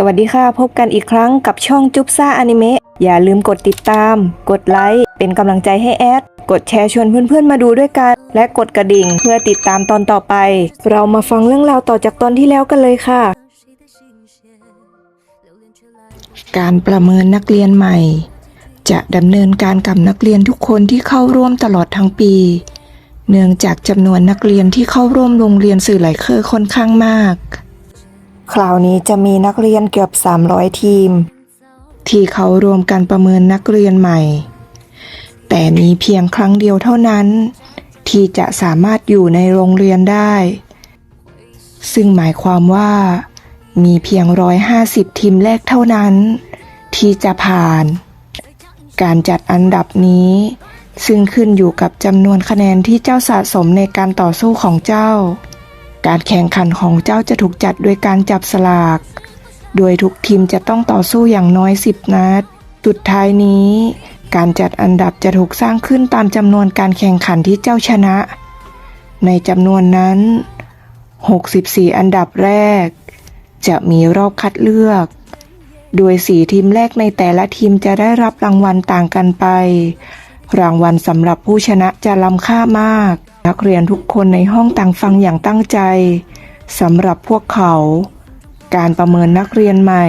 สวัสดีค่ะ พบกันอีกครั้งกับช่องจุ๊บซ่าอนิเมะอย่าลืมกดติดตาม กดไลค์เป็นกำลังใจให้แอด กดแชร์ชวนเพื่อนๆมาดูด้วยกัน และกดกระดิ่งเพื่อติดตามตอนต่อไป เรามาฟังเรื่องราวต่อจากตอนที่แล้วกันเลยค่ะ การประเมินนักเรียนใหม่ จะดำเนินการกับนักเรียนทุกคนที่เข้าร่วมตลอดทั้งปี เนื่องจากจำนวนนักเรียนที่เข้าร่วมโรงเรียนสื่อหลายเคอร์ค่อนข้างมาก คราวนี้จะมีนักเรียนเกือบ 300 ทีม ที่เขารวมกันประเมินนักเรียนใหม่ แต่มีเพียงครั้งเดียวเท่านั้น ที่จะสามารถอยู่ในโรงเรียนได้ ซึ่งหมายความว่า มีเพียง 150 ทีมแรกเท่านั้น ที่จะผ่าน การจัดอันดับนี้ ซึ่งขึ้นอยู่กับจำนวนคะแนนที่เจ้าสะสมในการต่อสู้ของเจ้า การแข่งขันของเจ้าจะถูกจัดโดยการจับสลาก โดยทุกทีมจะต้องต่อสู้อย่างน้อย 10 นัด สุดท้ายนี้ การจัดอันดับจะถูกสร้างขึ้นตามจำนวนการแข่งขันที่เจ้าชนะ ในจำนวนนั้น 64 อันดับแรก จะมีรอบคัดเลือก โดยสีทีมแรกในแต่ละทีมจะได้รับรางวัลต่างกันไป รางวัลสำหรับผู้ชนะจะล้ำค่ามาก นักเรียนทุกคนในห้องต่างฟังอย่างตั้งใจสำหรับพวกเขา การประเมินนักเรียนใหม่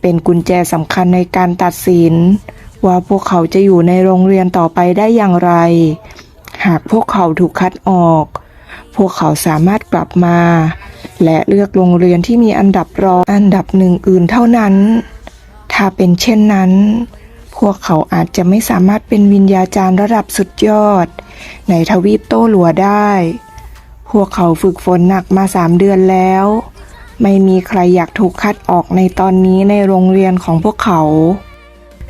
เป็นกุญแจสำคัญในการตัดสิน ว่าพวกเขาจะอยู่ในโรงเรียนต่อไปได้อย่างไร หากพวกเขาถูกคัดออก พวกเขาสามารถกลับมา และเลือกโรงเรียนที่มีอันดับรองอันดับหนึ่งอื่นเท่านั้น ถ้าเป็นเช่นนั้น วกเขาอาจจะไม่สามารถเป็นวิญญาจารย์ระดับสุดยอด ในทวีปโต้หลัวได้ พวกเขาฝึกฝนหนักมาสามเดือนแล้ว ไม่มีใครอยากถูกคัดออกในตอนนี้ในโรงเรียนของพวกเขา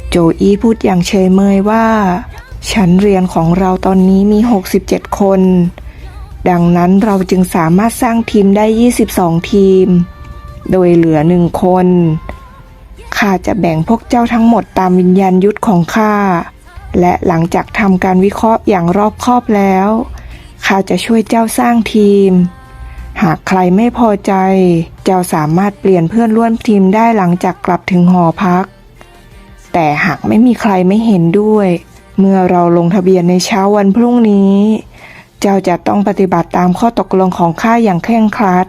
โจอี้พูดอย่างเฉยเมยว่าชั้นเรียนของเราตอนนี้มี 67 คน ดังนั้นเราจึงสามารถสร้างทีมได้ 22 ทีม โดยเหลือหนึ่งคน ข้าจะแบ่งพวกเจ้าทั้งหมดตามวิญญาณยุทธของข้า และหลังจากทำการวิเคราะห์อย่างรอบคอบแล้ว ข้าจะช่วยเจ้าสร้างทีม หากใครไม่พอใจ เจ้าสามารถเปลี่ยนเพื่อนร่วมทีมได้หลังจากกลับถึงหอพัก แต่หากไม่มีใครไม่เห็นด้วย เมื่อเราลงทะเบียนในเช้าวันพรุ่งนี้ เจ้าจะต้องปฏิบัติตามข้อตกลงของข้าอย่างเคร่งครัด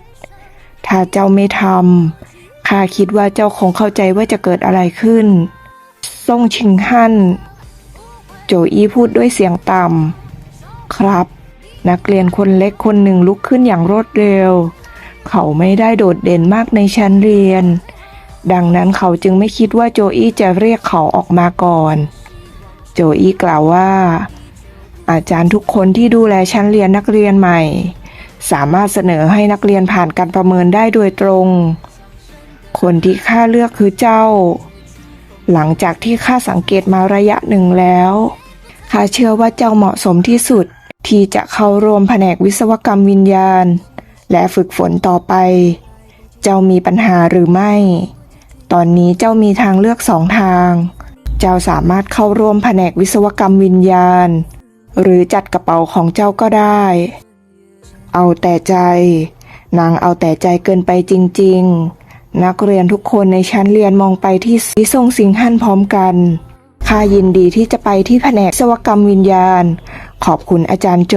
ถ้าเจ้าไม่ทำ ข้าคิดว่าเจ้าคงเข้าใจว่าจะเกิดอะไรขึ้น ซ่งชิงฮั่น โจอี้พูดด้วยเสียงต่ำ ครับ นักเรียนคนเล็กคนหนึ่งลุกขึ้นอย่างรวดเร็ว เขาไม่ได้โดดเด่นมากในชั้นเรียน ดังนั้นเขาจึงไม่คิดว่าโจอี้จะเรียกเขาออกมาก่อน โจอี้กล่าวว่า อาจารย์ทุกคนที่ดูแลชั้นเรียนนักเรียนใหม่ สามารถเสนอให้นักเรียนผ่านการประเมินได้โดยตรง คนที่ข้าเลือกคือเจ้า หลังจากที่ข้าสังเกตมาระยะหนึ่งแล้วข้าเชื่อว่าเจ้าเหมาะสมที่สุดที่จะเข้าร่วมแผนกวิศวกรรมวิญญาณ และฝึกฝนต่อไป เจ้ามีปัญหาหรือไม่ ตอนนี้เจ้ามีทางเลือกสองทาง เจ้าสามารถเข้าร่วมแผนกวิศวกรรมวิญญาณ หรือจัดกระเป๋าของเจ้าก็ได้ เอาแต่ใจ นางเอาแต่ใจเกินไปจริง ๆ นักเรียนทุกคนในชั้นเรียนมองไปที่สีทรงสิงหันพร้อมกันข้ายินดีที่จะไปที่แผนกวิศวกรรมวิญญาณ ขอบคุณอาจารย์โจ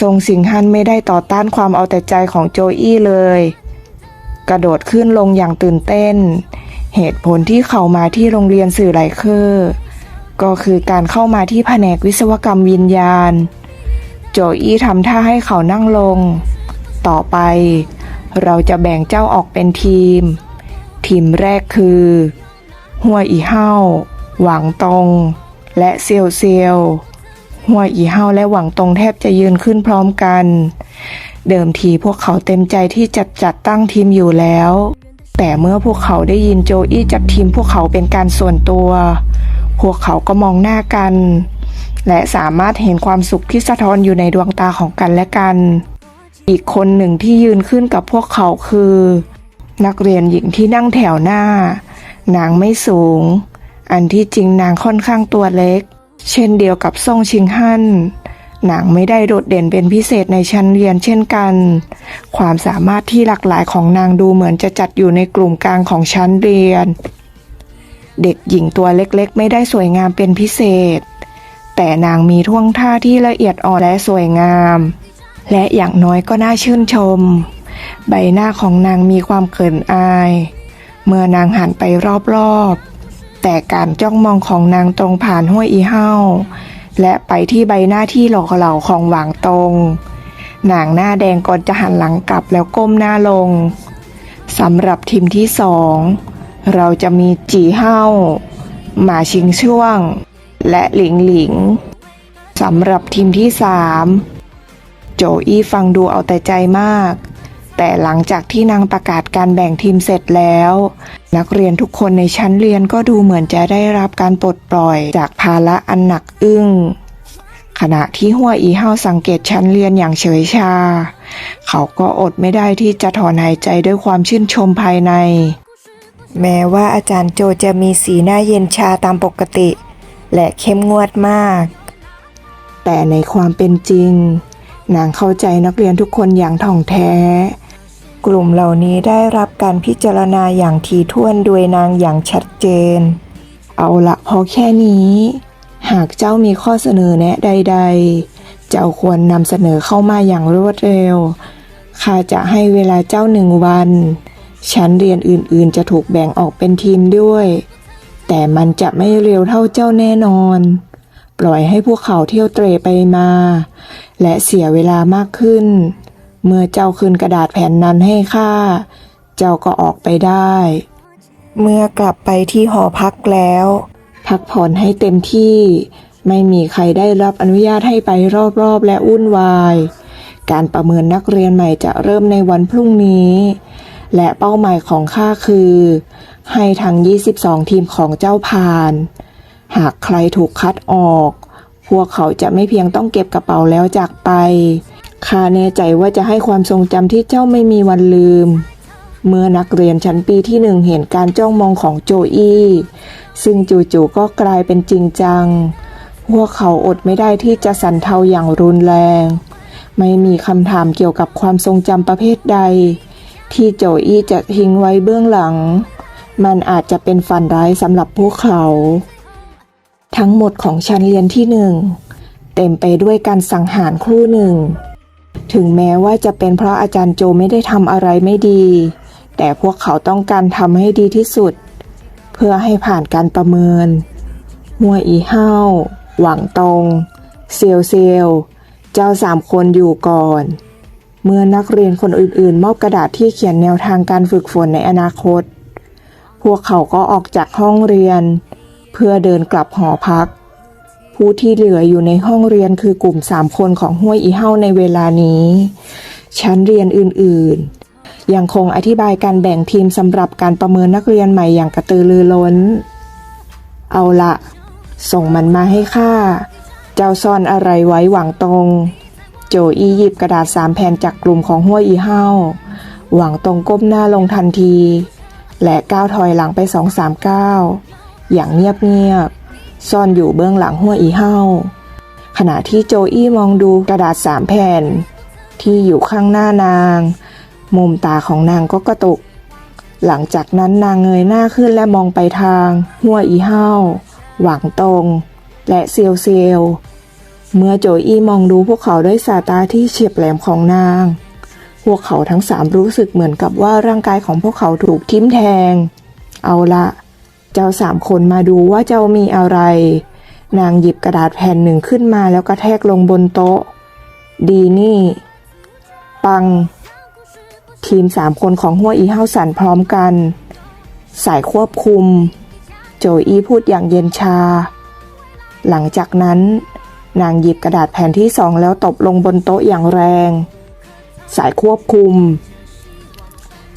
ทรงสิงหันไม่ได้ต่อต้านความเอาแต่ใจของโจอี้เลย กระโดดขึ้นลงอย่างตื่นเต้น เหตุผลที่เขามาที่โรงเรียนสื่อไหลเคอร์ก็คือการเข้ามาที่แผนกวิศวกรรมวิญญาณ โจอี้ทำท่าให้เขานั่งลง ต่อไป เราจะแบ่งเจ้าออกเป็นทีม ทีมแรกคือหัวอีเฮาหวังตง และเซียวเซียวหัวอีเฮาและหวังตงแทบจะยืนขึ้นพร้อมกัน เดิมทีพวกเขาเต็มใจที่จะจัดตั้งทีมอยู่แล้ว แต่เมื่อพวกเขาได้ยินโจอี้จัดทีมพวกเขาเป็นการส่วนตัว พวกเขาก็มองหน้ากัน และสามารถเห็นความสุขที่สะท้อนอยู่ในดวงตาของกันและกัน อีกคนหนึ่งที่ยืนขึ้นกับพวกเขาคือ นักเรียนหญิงที่นั่งแถวหน้า นางไม่สูง อันที่จริงนางค่อนข้างตัวเล็ก เช่นเดียวกับซ่งชิงฮั่นนางไม่ได้โดดเด่นเป็นพิเศษในชั้นเรียนเช่นกัน ความสามารถที่หลากหลายของนางดูเหมือนจะจัดอยู่ในกลุ่มกลางของชั้นเรียน เด็กหญิงตัวเล็กๆ ไม่ได้สวยงามเป็นพิเศษ แต่นางมีท่วงท่าที่ละเอียดอ่อนและสวยงาม และอย่างน้อยก็น่าชื่นชม ใบหน้าของนางมีความเขินอาย เมื่อนางหันไปรอบๆ แต่การจ้องมองของนางตรงผ่านห้วยอีเห้า และไปที่ใบหน้าที่หล่อเหลาของหวางตรงนางหน้าแดงก่อนจะหันหลังกลับแล้วก้มหน้าลงสำหรับทีมที่สองเราจะมีจีเห้าหมาชิงช่วง และหลิงหลิงสำหรับทีมที่สาม โจอี้ฟังดูเอาแต่ใจมาก แต่หลังจากที่นางประกาศการแบ่งทีมเสร็จแล้ว นักเรียนทุกคนในชั้นเรียนก็ดูเหมือนจะได้รับการปลดปล่อยจากภาระอันหนักอึ้งขณะที่หัวอีเฮาสังเกตชั้นเรียนอย่างเฉยชา เขาก็อดไม่ได้ที่จะถอนหายใจด้วยความชื่นชมภายใน แม้ว่าอาจารย์โจจะมีสีหน้าเย็นชาตามปกติ และเข้มงวดมาก แต่ในความเป็นจริง นางเข้าใจนักเรียนทุกคนอย่างถ่องแท้ กลุ่มเหล่านี้ได้รับการพิจารณาอย่างถี่ถ้วนโดยนางอย่างชัดเจน เอาละพอแค่นี้ หากเจ้ามีข้อเสนอแนะใด ๆ เจ้าควรนำเสนอเข้ามาอย่างรวดเร็ว ข้าจะให้เวลาเจ้าหนึ่งวัน ชั้นเรียนอื่นๆ จะถูกแบ่งออกเป็นทีมด้วย แต่มันจะไม่เร็วเท่าเจ้าแน่นอน ปล่อยให้พวกเขาเที่ยวเตร่ไปมา และเสียเวลามากขึ้น เมื่อเจ้าคืนกระดาษแผ่นนั้นให้ข้าเจ้าก็ออกไปได้ เมื่อกลับไปที่หอพักแล้ว พักผ่อนให้เต็มที่ ไม่มีใครได้รับอนุญาตให้ไปรอบๆและวุ่นวาย การประเมินนักเรียนใหม่จะเริ่มในวันพรุ่งนี้ และเป้าหมายของข้าคือ ให้ทั้ง 22 ทีมของเจ้าผ่าน หากใครถูกคัดออก พวกเขาจะไม่เพียงต้องเก็บกระเป๋าแล้วจากไปข้าแน่ใจว่าจะให้ความทรงจำที่เจ้าไม่มีวันลืม เมื่อนักเรียนชั้นปีที่หนึ่งเห็นการจ้องมองของโจอี้ซึ่งจู่ๆก็กลายเป็นจริงจัง พวกเขาอดไม่ได้ที่จะสั่นเทาอย่างรุนแรง ไม่มีคำถามเกี่ยวกับความทรงจำประเภทใด ที่โจอี้จะทิ้งไว้เบื้องหลัง มันอาจจะเป็นฝันร้ายสำหรับพวกเขา ทั้งหมดของชั้นเรียนที่หนึ่งเต็มไปด้วยการสังหารครู่หนึ่ง ถึงแม้ว่าจะเป็นเพราะอาจารย์โจไม่ได้ทำอะไรไม่ดี แต่พวกเขาต้องการทำให้ดีที่สุด เพื่อให้ผ่านการประเมินหัวอีห้าหวังตรงเซียวเซียวเจ้าสามคนอยู่ก่อน เมื่อนักเรียนคนอื่นๆ มอบกระดาษที่เขียนแนวทางการฝึกฝนในอนาคต พวกเขาก็ออกจากห้องเรียน เพื่อเดินกลับหอพัก ผู้ที่เหลืออยู่ในห้องเรียนคือกลุ่มสามคนของห้วยอีเฮ้าในเวลานี้ ชั้นเรียนอื่นๆ ยังคงอธิบายการแบ่งทีมสำหรับการประเมินนักเรียนใหม่อย่างกระตือรือร้น เอาละส่งมันมาให้ข้า เจ้าซ่อนอะไรไว้หวังตรง โจอีหยิบกระดาษสามแผ่นจากกลุ่มของห้วยอีเฮ้าหวังตรงก้มหน้าลงทันที และก้าวถอยหลังไปสองสามก้าว อย่างเงียบๆซ่อนอยู่เบื้องหลังห้วอีเฮาขณะที่โจอี้มองดูกระดาษสามแผ่น ที่อยู่ข้างหน้านาง มุมตาของนางก็กระตุก หลังจากนั้นนางเงยหน้าขึ้นและมองไปทาง หัวอีเห้าหวังตรง และเซียวเซียวเมื่อโจอี้มองดูพวกเขาด้วยสายตาที่เฉียบแหลมของนาง พวกเขาทั้งสามรู้สึกเหมือนกับว่าร่างกายของพวกเขาถูกทิ่มแทง เอาละ เจ้าสามคนมาดูว่าเจ้ามีอะไร นางหยิบกระดาษแผ่นหนึ่งขึ้นมาแล้วกระแทกลงบนโต๊ะ ดีนี่ ปัง ทีมสามคนของหัวอีเฮาสันพร้อมกัน สายควบคุม โจอี้พูดอย่างเย็นชา หลังจากนั้น นางหยิบกระดาษแผ่นที่สองแล้วตบลงบนโต๊ะอย่างแรง สายควบคุม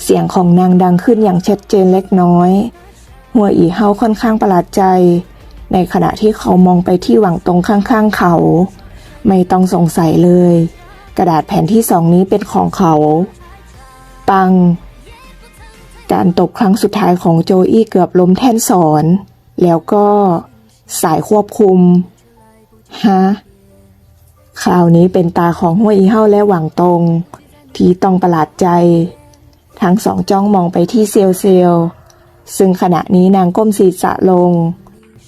เสียงของนางดังขึ้นอย่างชัดเจนเล็กน้อย หัวอีเฮาค่อนข้างประหลาดใจ ในขณะที่เขามองไปที่หวังตรงข้างๆเขา ไม่ต้องสงสัยเลย กระดาษแผ่นที่สองนี้เป็นของเขา ปัง การตบครั้งสุดท้ายของโจอี้เกือบล้มแท่นสอน แล้วก็สายควบคุม ฮะ คราวนี้เป็นตาของห้วยอีเฮาและหวังตรง ที่ต้องประหลาดใจ ทั้งสองจ้องมองไปที่เซียวเซียว ซึ่งขณะนี้นางก้มศีรษะลง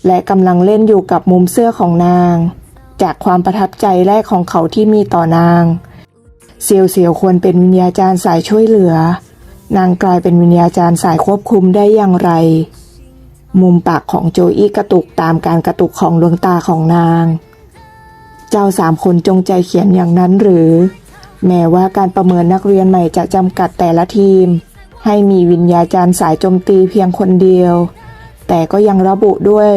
และกำลังเล่นอยู่กับมุมเสื้อของนาง จากความประทับใจแรกของเขาที่มีต่อนางเซียวเซียวควรเป็นวิญญาจารย์สายช่วยเหลือ นางกลายเป็นวิญญาจารย์สายควบคุมได้อย่างไร มุมปากของโจอี้กระตุกตามการกระตุกของดวงตาของนาง เจ้าสามคนจงใจเขียนอย่างนั้นหรือ แม้ว่าการประเมินนักเรียนใหม่จะจำกัดแต่ละทีม ให้มีวิญญาจารย์สายโจมตีเพียงคนเดียว แต่ก็ยังระบุด้วย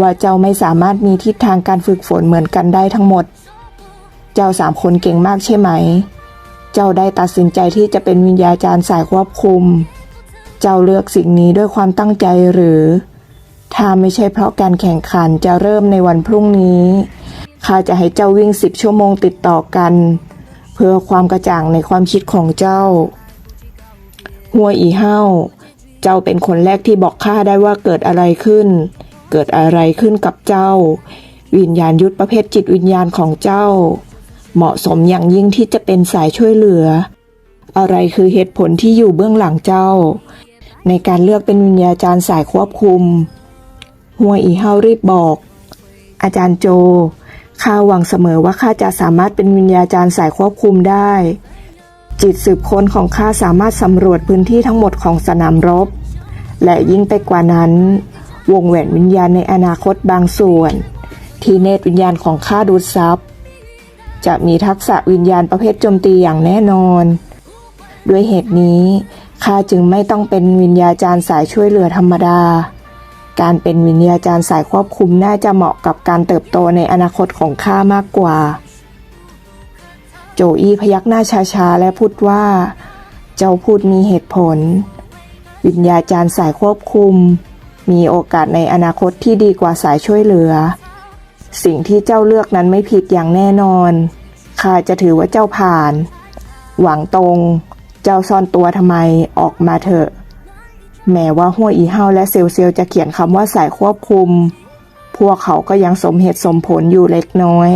ว่าเจ้าไม่สามารถมีทิศทางการฝึกฝนเหมือนกันได้ทั้งหมด เจ้าสามคนเก่งมากใช่ไหม เจ้าได้ตัดสินใจที่จะเป็นวิญญาจารย์สายควบคุม เจ้าเลือกสิ่งนี้ด้วยความตั้งใจหรือ ถ้าไม่ใช่เพราะการแข่งขันจะเริ่มในวันพรุ่งนี้ข้าจะให้เจ้าวิ่งสิบชั่วโมงติดต่อกัน เพื่อความกระจ่างในความคิดของเจ้า หัวอีเห้า เจ้าเป็นคนแรกที่บอกข้าได้ว่าเกิดอะไรขึ้น เกิดอะไรขึ้นกับเจ้า วิญญาณยุทธประเภทจิตวิญญาณของเจ้า เหมาะสมอย่างยิ่งที่จะเป็นสายช่วยเหลือ อะไรคือเหตุผลที่อยู่เบื้องหลังเจ้า ในการเลือกเป็นวิญญาจารย์สายควบคุม หัวอีเฮารีบบอก อาจารย์โจข้าหวังเสมอว่าข้าจะสามารถเป็นวิญญาจารย์สายควบคุมได้ จิตสืบค้นของข้าสามารถสำรวจพื้นที่ทั้งหมดของสนามรบ และยิ่งไปกว่านั้น วงแหวนวิญญาณในอนาคตบางส่วน ที่เนตรวิญญาณของข้าดูดซับจะมีทักษะวิญญาณประเภทโจมตีอย่างแน่นอน ด้วยเหตุนี้ข้าจึงไม่ต้องเป็นวิญญาจารย์สายช่วยเหลือธรรมดา การเป็นวิญญาจารย์สายควบคุมน่าจะเหมาะกับการเติบโตในอนาคตของข้ามากกว่า โจอี้พยักหน้าช้าๆ และพูดว่า เจ้าพูดมีเหตุผล วิญญาจารย์สายควบคุม มีโอกาสในอนาคตที่ดีกว่าสายช่วยเหลือ สิ่งที่เจ้าเลือกนั้นไม่ผิดอย่างแน่นอนข้าจะถือว่าเจ้าผ่าน หวังตรง เจ้าซ่อนตัวทำไมออกมาเถอะ แม้ว่าหัวอีเฮาและเซลเซียวจะเขียนคำว่าสายควบคุม พวกเขาก็ยังสมเหตุสมผลอยู่เล็กน้อย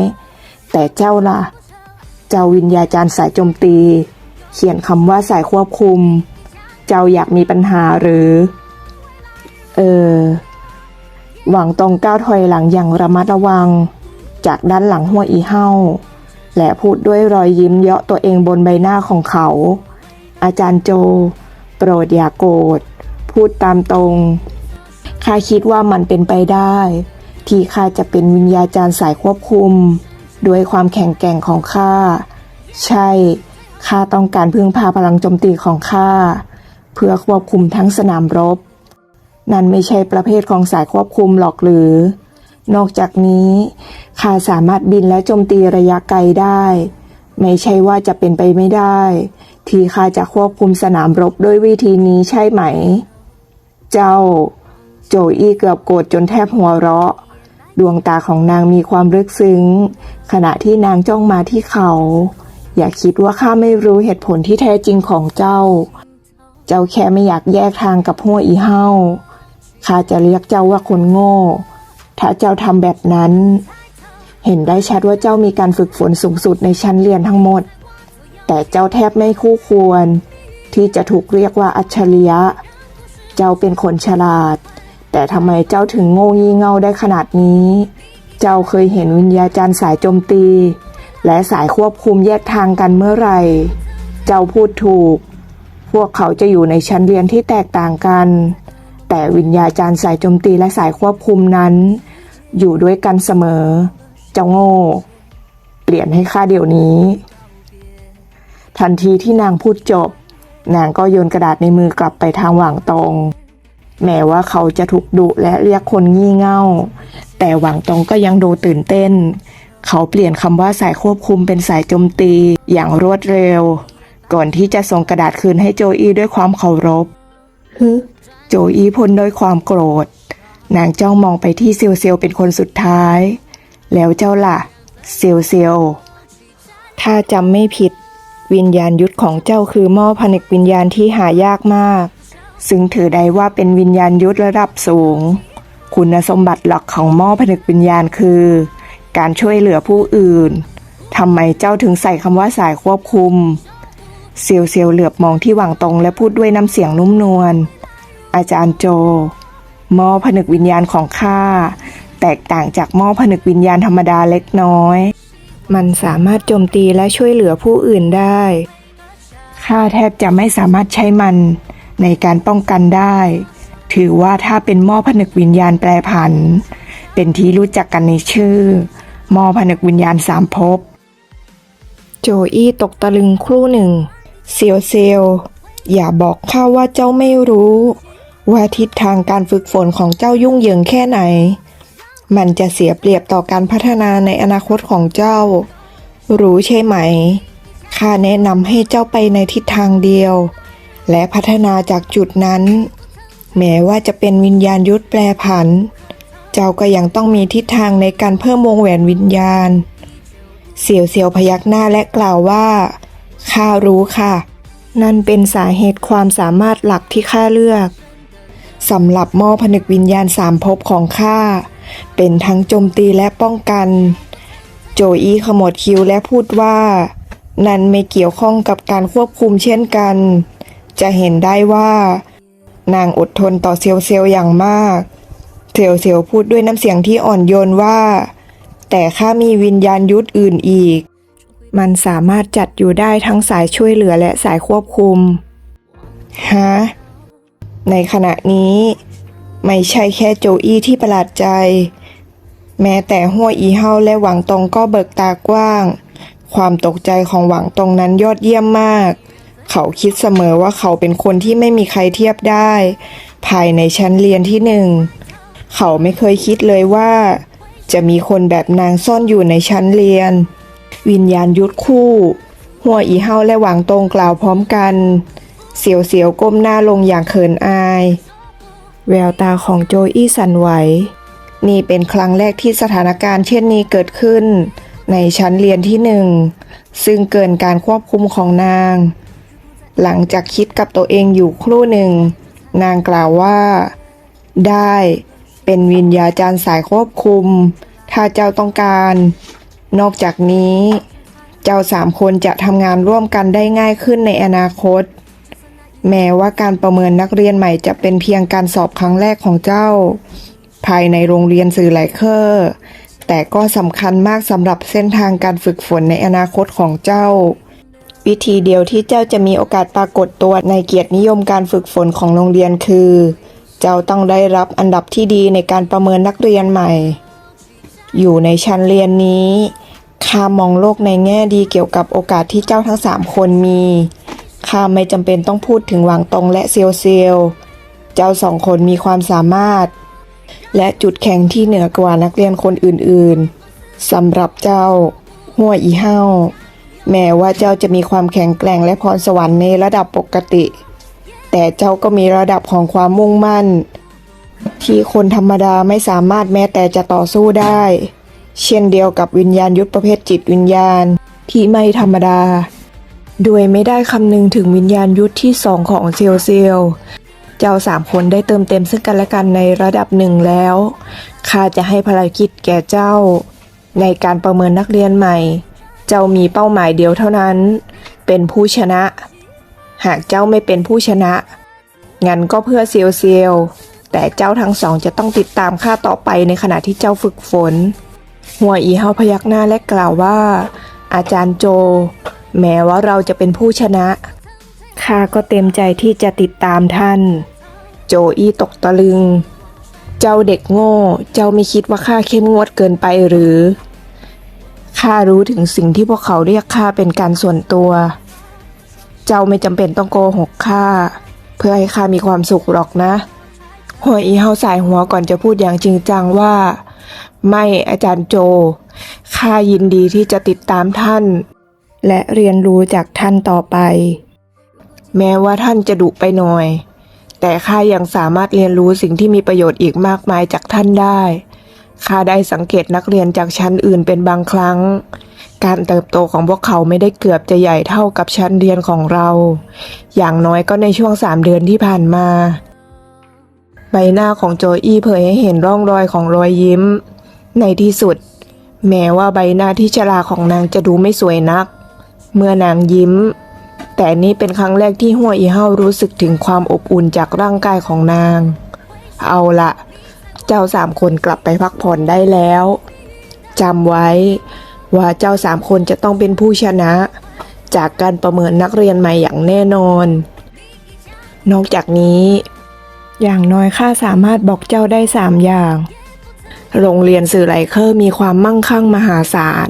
แต่เจ้าล่ะ เจ้าวิญญาจารย์สายโจมตี เขียนคำว่าสายควบคุม เจ้าอยากมีปัญหาหรือ เออ หวังตรงก้าวถอยหลังอย่างระมัดระวัง จากด้านหลังหัวอีเห้า และพูดด้วยรอยยิ้มเยาะตัวเองบนใบหน้าของเขา อาจารย์โจ โปรดอย่าโกรธ พูดตามตรงข้าคิดว่ามันเป็นไปได้ ที่ข้าจะเป็นวิญญาจารย์สายควบคุม ด้วยความแข็งแกร่งของข้า ใช่ ข้าต้องการพึ่งพาพลังโจมตีของข้า เพื่อควบคุมทั้งสนามรบ นั่นไม่ใช่ประเภทของสายควบคุมหรอกหรือ นอกจากนี้ข้าสามารถบินและโจมตีระยะไกลได้ ไม่ใช่ว่าจะเป็นไปไม่ได้ ที่ข้าจะควบคุมสนามรบด้วยวิธีนี้ใช่ไหม เจ้า โจอี้เกือบโกรธจนแทบหัวเราะ ดวงตาของนางมีความลึกซึ้ง ขณะที่นางจ้องมาที่เขา อย่าคิดว่าข้าไม่รู้เหตุผลที่แท้จริงของเจ้า เจ้าแค่ไม่อยากแยกทางกับหัวอีเห้าข้าจะเรียกเจ้าว่าคนโง่ ถ้าเจ้าทำแบบนั้น เห็นได้ชัดว่าเจ้ามีการฝึกฝนสูงสุดในชั้นเรียนทั้งหมด แต่เจ้าแทบไม่คู่ควร ที่จะถูกเรียกว่าอัจฉริยะ เจ้าเป็นคนฉลาด แต่ทำไมเจ้าถึงโง่ยี่เง่าได้ขนาดนี้ เจ้าเคยเห็นวิญญาจารย์สายโจมตี และสายควบคุมแยกทางกันเมื่อไหร่ เจ้าพูดถูก พวกเขาจะอยู่ในชั้นเรียนที่แตกต่างกัน แต่วิญญาจารย์สายโจมตีและสายควบคุมนั้น อยู่ด้วยกันเสมอ เจ้าโง่ เปลี่ยนให้ข้าเดี๋ยวนี้ ทันทีที่นางพูดจบ นางก็โยนกระดาษในมือกลับไปทางหวังตรง แม้ว่าเขาจะถูกดุและเรียกคนงี่เง่า แต่หวังตรงก็ยังดูตื่นเต้น เขาเปลี่ยนคำว่าสายควบคุมเป็นสายโจมตีอย่างรวดเร็ว ก่อนที่จะส่งกระดาษคืนให้โจอี้ด้วยความเคารพฮึโจอี้พ่นด้วยความโกรธ นางจ้องมองไปที่เซียวเซียวเป็นคนสุดท้าย แล้วเจ้าล่ะ เซียวเซียว ถ้าจำไม่ผิด วิญญาณยุทธของเจ้าคือหม้อผนึกวิญญาณที่หายากมาก ซึ่งถือได้ว่าเป็นวิญญาณยุทธระดับสูง คุณสมบัติหลักของหม้อผนึกวิญญาณคือ การช่วยเหลือผู้อื่นทำไมเจ้าถึงใส่คำว่าสายควบคุมเซียวเซียวเหลือบมองที่หวังตรงและพูดด้วยน้ำเสียงนุ่มนวล อาจารย์โจ หม้อผนึกวิญญาณของข้าแตกต่างจากหม้อผนึกวิญญาณธรรมดาเล็กน้อย มันสามารถโจมตีและช่วยเหลือผู้อื่นได้ ข้าแทบจะไม่สามารถใช้มัน ในการป้องกันได้ ถือว่าถ้าเป็นหม้อผนึกวิญญาณแปรผัน เป็นที่รู้จักกันในชื่อหม้อผนึกวิญญาณสามภพโจอี้ตกตะลึงครู่หนึ่ง เซียวเซียวอย่าบอกข้าว่าเจ้าไม่รู้ ว่าทิศทางการฝึกฝนของเจ้ายุ่งเหยิงแค่ไหน มันจะเสียเปรียบต่อการพัฒนาในอนาคตของเจ้า รู้ใช่ไหมข้าแนะนำให้เจ้าไปในทิศทางเดียว และพัฒนาจากจุดนั้น แม้ว่าจะเป็นวิญญาณยุทธแปรผัน เจ้าก็ยังต้องมีทิศทางในการเพิ่มวงแหวนวิญญาณ เสี่ยวเสี่ยวพยักหน้าและกล่าวว่าข้ารู้ค่ะ นั่นเป็นสาเหตุความสามารถหลักที่ข้าเลือกสำหรับหม้อผนึกวิญญาณสามภพของข้าเป็นทั้งโจมตีและป้องกัน โจอี้ขมวดคิ้วและพูดว่า นั่นไม่เกี่ยวข้องกับการควบคุมเช่นกัน จะเห็นได้ว่า นางอดทนต่อเซียวเซียวอย่างมาก เซียวเซียวพูดด้วยน้ำเสียงที่อ่อนโยนว่า แต่ข้ามีวิญญาณยุทธอื่นอีก มันสามารถจัดอยู่ได้ทั้งสายช่วยเหลือและสายควบคุมฮะในขณะนี้ ไม่ใช่แค่โจอี้ที่ประหลาดใจ แม้แต่หัวอีเฮาและหวังตรงก็เบิกตากว้าง ความตกใจของหวังตรงนั้นยอดเยี่ยมมาก เขาคิดเสมอว่าเขาเป็นคนที่ไม่มีใครเทียบได้ ภายในชั้นเรียนที่หนึ่ง เขาไม่เคยคิดเลยว่า จะมีคนแบบนางซ่อนอยู่ในชั้นเรียน วิญญาณยุทธคู่ หัวอีเฮาและหวังตรงกล่าวพร้อมกัน เสียวเสียวก้มหน้าลงอย่างเขินอาย แววตาของโจอี้สั่นไหว นี่เป็นครั้งแรกที่สถานการณ์เช่นนี้เกิดขึ้น ในชั้นเรียนที่หนึ่ง ซึ่งเกินการควบคุมของนาง หลังจากคิดกับตัวเองอยู่ครู่หนึ่ง นางกล่าวว่า ได้เป็นวิญญาจารย์สายควบคุม ถ้าเจ้าต้องการ นอกจากนี้ เจ้าสามคนจะทำงานร่วมกันได้ง่ายขึ้นในอนาคต แม้ว่าการประเมินนักเรียนใหม่จะเป็นเพียงการสอบครั้งแรกของเจ้า ภายในโรงเรียนสื่อไลเคอร์แต่ก็สำคัญมากสำหรับเส้นทางการฝึกฝนในอนาคตของเจ้า วิธีเดียวที่เจ้าจะมีโอกาสปรากฏตัวในเกียรตินิยมการฝึกฝนของโรงเรียนคือ เจ้าต้องได้รับอันดับที่ดีในการประเมินนักเรียนใหม่ อยู่ในชั้นเรียนนี้ข้ามองโลกในแง่ดีเกี่ยวกับโอกาสที่เจ้าทั้งสามคนมีข้าไม่จำเป็นต้องพูดถึงหวังตรงและเซียวเซียว เจ้าสองคนมีความสามารถ และจุดแข็งที่เหนือกว่านักเรียนคนอื่นๆสำหรับเจ้า หัวอีเฮา แม้ว่าเจ้าจะมีความแข็งแกร่งและพรสวรรค์ในระดับปกติ แต่เจ้าก็มีระดับของความมุ่งมั่น ที่คนธรรมดาไม่สามารถแม้แต่จะต่อสู้ได้ เช่นเดียวกับวิญญาณยุทธประเภทจิตวิญญาณที่ไม่ธรรมดา โดยไม่ได้คำนึงถึงวิญญาณยุทธที่สองของเซียวเซียวเจ้าสามคนได้เติมเต็มซึ่งกันและกันในระดับหนึ่งแล้วข้าจะให้ภารกิจแก่เจ้า ในการประเมินนักเรียนใหม่ เจ้ามีเป้าหมายเดียวเท่านั้น เป็นผู้ชนะ หากเจ้าไม่เป็นผู้ชนะ งั้นก็เพื่อเซียวเซียว แต่เจ้าทั้งสองจะต้องติดตามข้าต่อไปในขณะที่เจ้าฝึกฝน หัวอีเฮาพยักหน้าและกล่าวว่า อาจารย์โจ แม้ว่าเราจะเป็นผู้ชนะ ข้าก็เต็มใจที่จะติดตามท่าน โจอี้ตกตะลึง เจ้าเด็กโง่ เจ้าไม่คิดว่าข้าเข้มงวดเกินไปหรือ ข้ารู้ถึงสิ่งที่พวกเขาเรียกข้าเป็นการส่วนตัว เจ้าไม่จำเป็นต้องโกหกข้าเพื่อให้ข้ามีความสุขหรอกนะ หัวอีเฮาสายหัวก่อนจะพูดอย่างจริงจังว่า ไม่อาจารย์โจข้ายินดีที่จะติดตามท่าน และเรียนรู้จากท่านต่อไป แม้ว่าท่านจะดุไปหน่อย แต่ข้ายังสามารถเรียนรู้สิ่งที่มีประโยชน์อีกมากมายจากท่านได้ ข้าได้สังเกตนักเรียนจากชั้นอื่นเป็นบางครั้ง การเติบโตของพวกเขาไม่ได้เกือบจะใหญ่เท่ากับชั้นเรียนของเรา อย่างน้อยก็ในช่วงสามเดือนที่ผ่านมา ใบหน้าของโจอี้เผยให้เห็นร่องรอยของรอยยิ้ม ในที่สุด แม้ว่าใบหน้าที่ชราของนางจะดูไม่สวยนัก เมื่อนางยิ้ม แต่นี่เป็นครั้งแรกที่หัวอีเฮารู้สึกถึงความอบอุ่นจากร่างกายของนาง เอาละ เจ้าสามคนกลับไปพักผ่อนได้แล้วจำไว้ว่าเจ้าสามคนจะต้องเป็นผู้ชนะ จากการประเมินนักเรียนใหม่อย่างแน่นอน นอกจากนี้ อย่างน้อยข้าสามารถบอกเจ้าได้สามอย่าง โรงเรียนสื่อไหลเคอร์มีความมั่งคั่งมหาศาล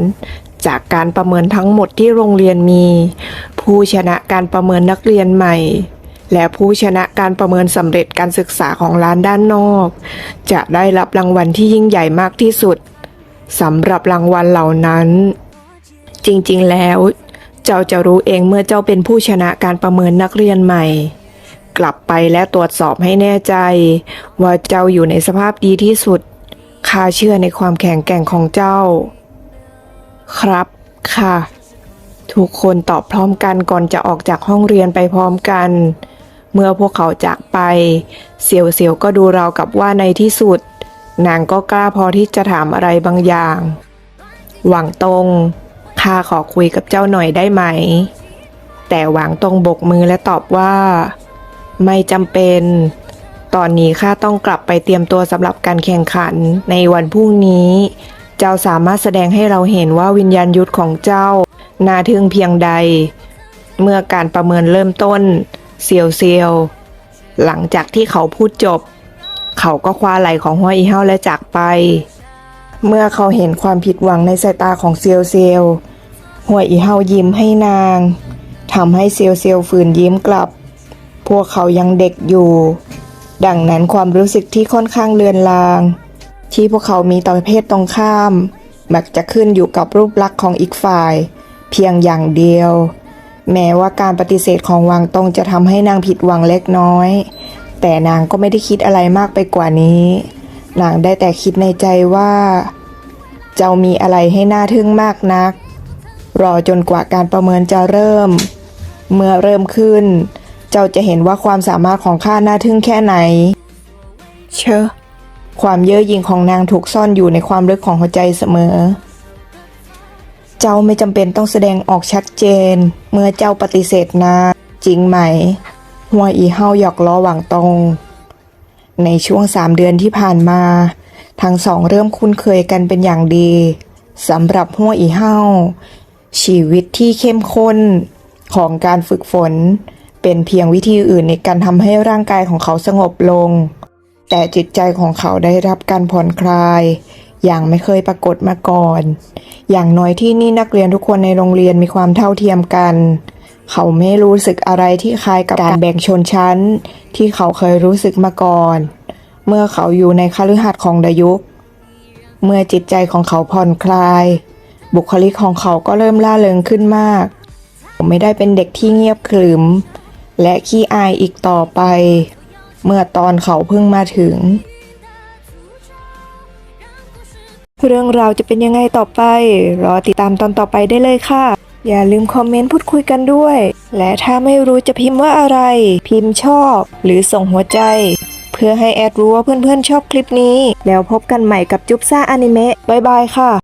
จากการประเมินทั้งหมดที่โรงเรียนมี ผู้ชนะการประเมินนักเรียนใหม่ และผู้ชนะการประเมินสำเร็จการศึกษาของร้านด้านนอก จะได้รับรางวัลที่ยิ่งใหญ่มากที่สุดสำหรับรางวัลเหล่านั้น จริงๆแล้ว เจ้าจะรู้เองเมื่อเจ้าเป็นผู้ชนะการประเมินนักเรียนใหม่ กลับไปและตรวจสอบให้แน่ใจ ว่าเจ้าอยู่ในสภาพดีที่สุดข้าเชื่อในความแข็งแกร่งของเจ้า ครับค่ะ ทุกคนตอบพร้อมกันก่อนจะออกจากห้องเรียนไปพร้อมกัน เมื่อพวกเขาจากไป เสียวเสียวๆก็ดูราวกับว่าในที่สุด นางก็กล้าพอที่จะถามอะไรบางอย่าง หวังตรงข้าขอคุยกับเจ้าหน่อยได้ไหม แต่หวังตรงบกมือและตอบว่า ไม่จำเป็น ตอนนี้ข้าต้องกลับไปเตรียมตัวสำหรับการแข่งขันในวันพรุ่งนี้ เจ้าสามารถแสดงให้เราเห็นว่าวิญญาณยุทธของเจ้า นาทึ่งเพียงใด เมื่อการประเมินเริ่มต้น เซียวเซียว หลังจากที่เขาพูดจบ เขาก็คว้าไหล่ของหัวอีเฮาและจากไป เมื่อเขาเห็นความผิดหวังในสายตาของเซียวเซียวหัวอีเฮายิ้มให้นางทำให้เซียวเซียวฝืนยิ้มกลับ พวกเขายังเด็กอยู่ ดังนั้นความรู้สึกที่ค่อนข้างเลือนลาง ที่พวกเขามีต่อเพศตรงข้าม มักจะขึ้นอยู่กับรูปลักษณ์ของอีกฝ่าย เพียงอย่างเดียว แม้ว่าการปฏิเสธของวางตรงจะทำให้นางผิดหวังเล็กน้อย แต่นางก็ไม่ได้คิดอะไรมากไปกว่านี้ นางได้แต่คิดในใจว่า เจ้ามีอะไรให้หน่าทึ่งมากนัก รอจนกว่าการประเมินจะเริ่ม เมื่อเริ่มขึ้น เจ้าจะเห็นว่าความสามารถของข้าน่าทึ่งแค่ไหน เชอความเย่อหยิ่งของนางถูกซ่อนอยู่ในความลึกของหัวใจเสมอ เจ้าไม่จำเป็นต้องแสดงออกชัดเจน เมื่อเจ้าปฏิเสธนาจริงไหมหัวอีเฮาหยอกล้อหวังตรง ในช่วงสามเดือนที่ผ่านมา ทั้งสองเริ่มคุ้นเคยกันเป็นอย่างดีสำหรับหัวอีเฮาชีวิตที่เข้มข้นของการฝึกฝน เป็นเพียงวิธีอื่นในการทำให้ร่างกายของเขาสงบลง แต่จิตใจของเขาได้รับการผ่อนคลาย อย่างไม่เคยปรากฏมาก่อน อย่างน้อยที่นี่นักเรียนทุกคนในโรงเรียนมีความเท่าเทียมกัน เขาไม่รู้สึกอะไรที่คล้ายกับการแบ่งชนชั้น ที่เขาเคยรู้สึกมาก่อน เมื่อเขาอยู่ในคฤหาสน์ของดายุกเมื่อจิตใจของเขาผ่อนคลาย บุคลิกของเขาก็เริ่มล่าเริงขึ้นมากเขาไม่ได้เป็นเด็กที่เงียบขรึม และขี้อายอีกต่อไป เมื่อตอนเขาเพิ่งมาถึง เรื่องราวจะเป็นยังไงต่อไป รอติดตามตอนต่อไปได้เลยค่ะ อย่าลืมคอมเมนต์พูดคุยกันด้วย และถ้าไม่รู้จะพิมพ์ว่าอะไร พิมพ์ชอบ หรือส่งหัวใจ เพื่อให้แอดรู้ว่าเพื่อนๆชอบคลิปนี้ แล้วพบกันใหม่กับจุ๊บซ่าอนิเมะบายบายค่ะ